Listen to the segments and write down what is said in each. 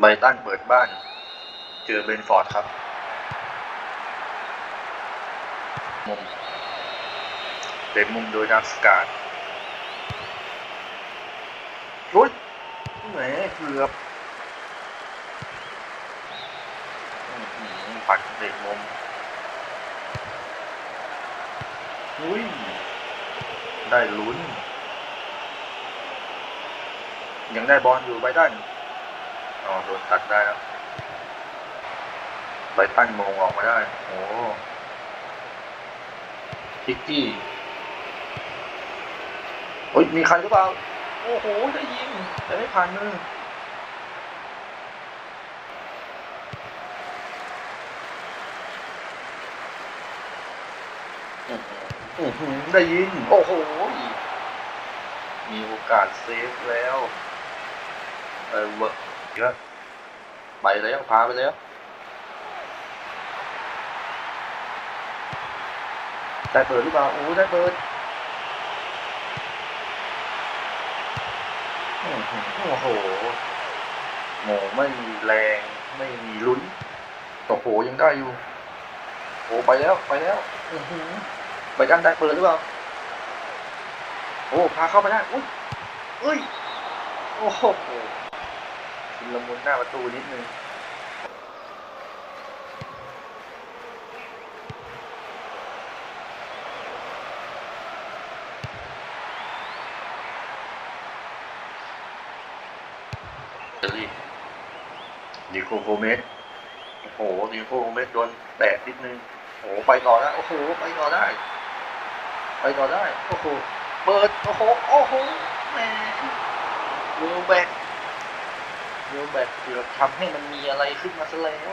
ไบตันเปิดบ้าน เจอเบนฟอร์ดครับ มุมเต็มมุมโดยดามสกาดโอ้ยแหมเกือบปัดเด็กมุมอุ้ย ได้ลุ้น ยังได้บอลอยู่ไบตัน อ๋อโดนตัดได้แล้วไบรตันมงออกมาได้ โอ้พิกกี้โอ้ยมีใครหรือเปล่า โอ้โหได้ยิง แต่ไม่ผ่านมืออื้อหืออื้อหือได้ยิง โอ้โห มีโอกาสเซฟแล้ว เออ เยอะไปแล้วพาไปแล้วได้เปิดหรือเปล่าโอ้ได้เปิดโอ้โหโหไม่มีแรงไม่มีลุ้นโอ้โหยังได้อยู่โอ้ไปแล้วไปแล้วอือหือไปกันได้เปิดหรือเปล่าโอ้พาเข้าไปได้อุ้ยเอ้ยโอ้โห ชุนละมุนหน้าประตูนิดนึงเจอรี่ดิโคโกเมสโอ้โหดิโคโกเมสโดนแตะนิดนึงโอ้โหไปต่อได้โอ้โหไปต่อได้ ไปต่อได้ โอ้โห เปิด โอ้โห โอ้โหแหมเวลแบก เวลแบกเกือบทำให้มันมีอะไรขึ้นมาซะแล้ว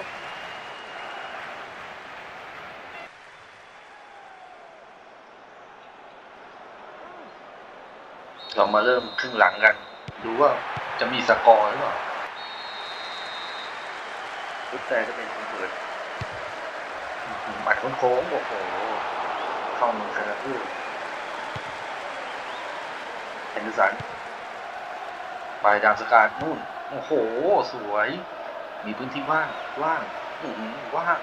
เรามาเริ่มครึ่งหลังกัน ดูว่าจะมีสกอร์หรือเปล่าลุกแต่จะเป็นคนเปิดหมัดโค้งๆโอ้โห เข้ามือคาราทูแอนเดอร์สันไปดามสกาดนู่น โอ้โห สวย มีพื้นที่ว่าง ว่างอือหือว่าง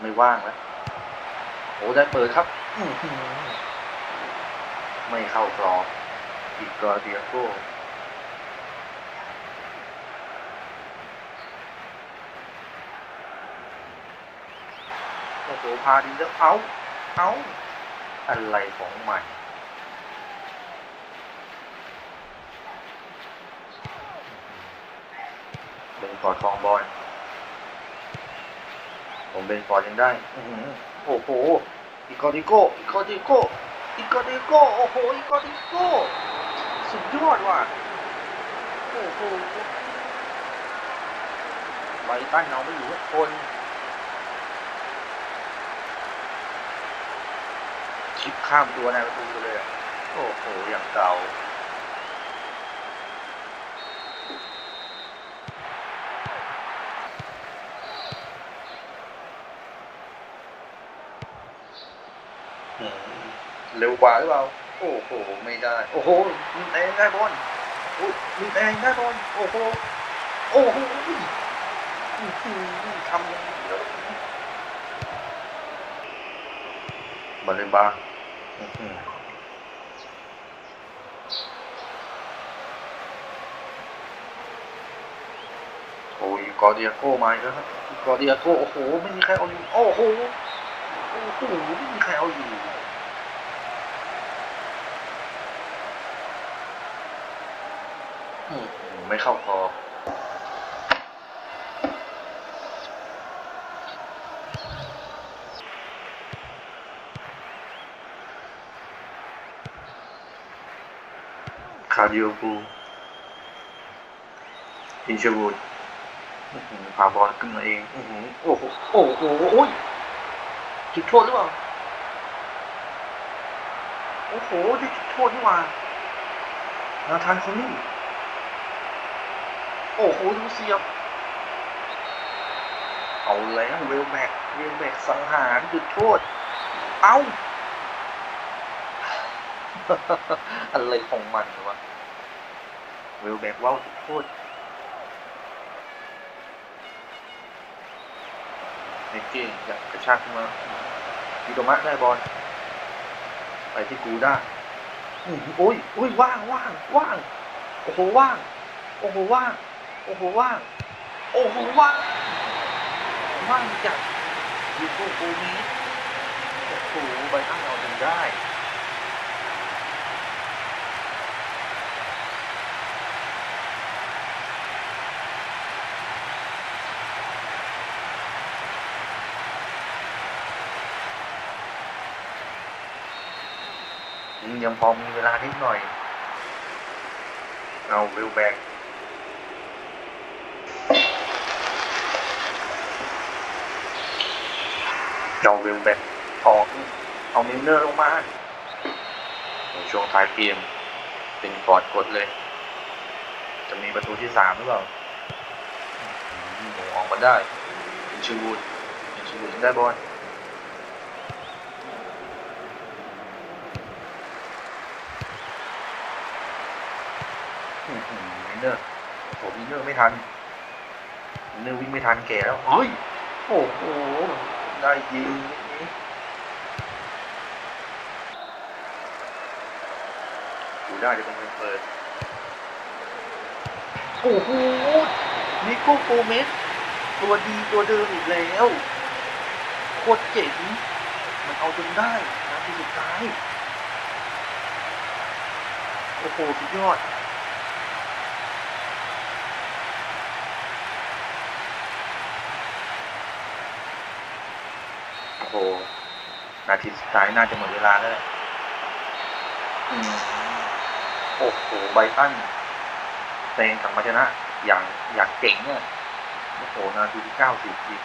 ไม่ว่างแล้วโอ้ได้เปิดครับ อือหือไม่เข้ากรอบอีกกอเดียโก้โอ้โหพาดีแล้วเอา เอา อะไรของมันเบนฟอดคองบอลผมเบนฟอดยังได้โอ้โหอีกอดิโก้อีกอดิโก้อีกอดิโก้โอ้โหอีกอดิโก้สุดยอดว่ะโอ้โหไบตันเอาไม่อยู่ทุกคนชิปข้ามตัวในประตูไปเลย โอ้โหอย่างเก่า เร็วกว่าหรือเปล่า โอ้โห ไม่ได้ โอ้โหมีแรงได้บอลโอ้ยมีแรงได้บอลโอ้โห โอ้โหอื้อหือทำยังไงแล้วบอลเลยบางอื้อหือโอ้ยกอร์เดียโก้มาอีกแล้วครับกอร์เดียโก้โอ้โห ไม่มีใครเอาอยู่ โอ้โห โอ้โห ไม่มีใครเอาอยู่ อืม ไม่เข้าคอคาร์ดิโอบูอินเชบูดพาบอลขึ้นมาเองอื้อหือโอ้โหโอ้โหโอ้ยจุดโทษหรือเปล่าโอ้โหได้จุดโทษนี่หว่านาธานคนนี้ โอ้โหดูเสียบ เอาแล้วเวลแบกเวลแบกสังหารจุดโทษ เอาอะไรของมันวะ เวลแบกว่าวจุดโทษเนเก้อยากกระชากมาดิโดมะได้บอล ไปที่กูได้โอ้ยโอ้ยว่างว่างว่าง โอ้โหว่าง โอ้โหว่าง โอ้โหว่าง โอ้โหว่าง ว่างจัดยูโกโกมีโอ้โหไบอันเอาถึงได้ยังพอมีเวลานิดหน่อย เอาวิวแบก เอาวิวแบกออกเอามิลเนอร์ลงมาในช่วงท้ายเกมเป็นกอดกดเลย จะมีประตูที่สามหรือเปล่าอืมออกมาได้เป็นชูวูดเป็นชูวูดได้บอลอื้อหือวินเนอร์โอ้โหวินเนอร์ไม่ทันวินเนอร์วิ่งไม่ทันแก่แล้วเฮ้ยโอ้โห ได้ยิงนี้ดูได้จะเป็นคนเปิดโอ้โหนิโก้โกเมสตัวดีตัวเดิมอีกแล้วโคตรเจ๋งมันเอาจนได้นาทีสุดท้าย โอ้โหสุดยอด โหนาทีสุดท้ายน่าจะหมดเวลาแล้วแหละโอ้โหไบตันเตงกลับมาชนะ อย่างอย่างเก่งเนี่ยโอ้โหนาทีที่เก้าสิบยิง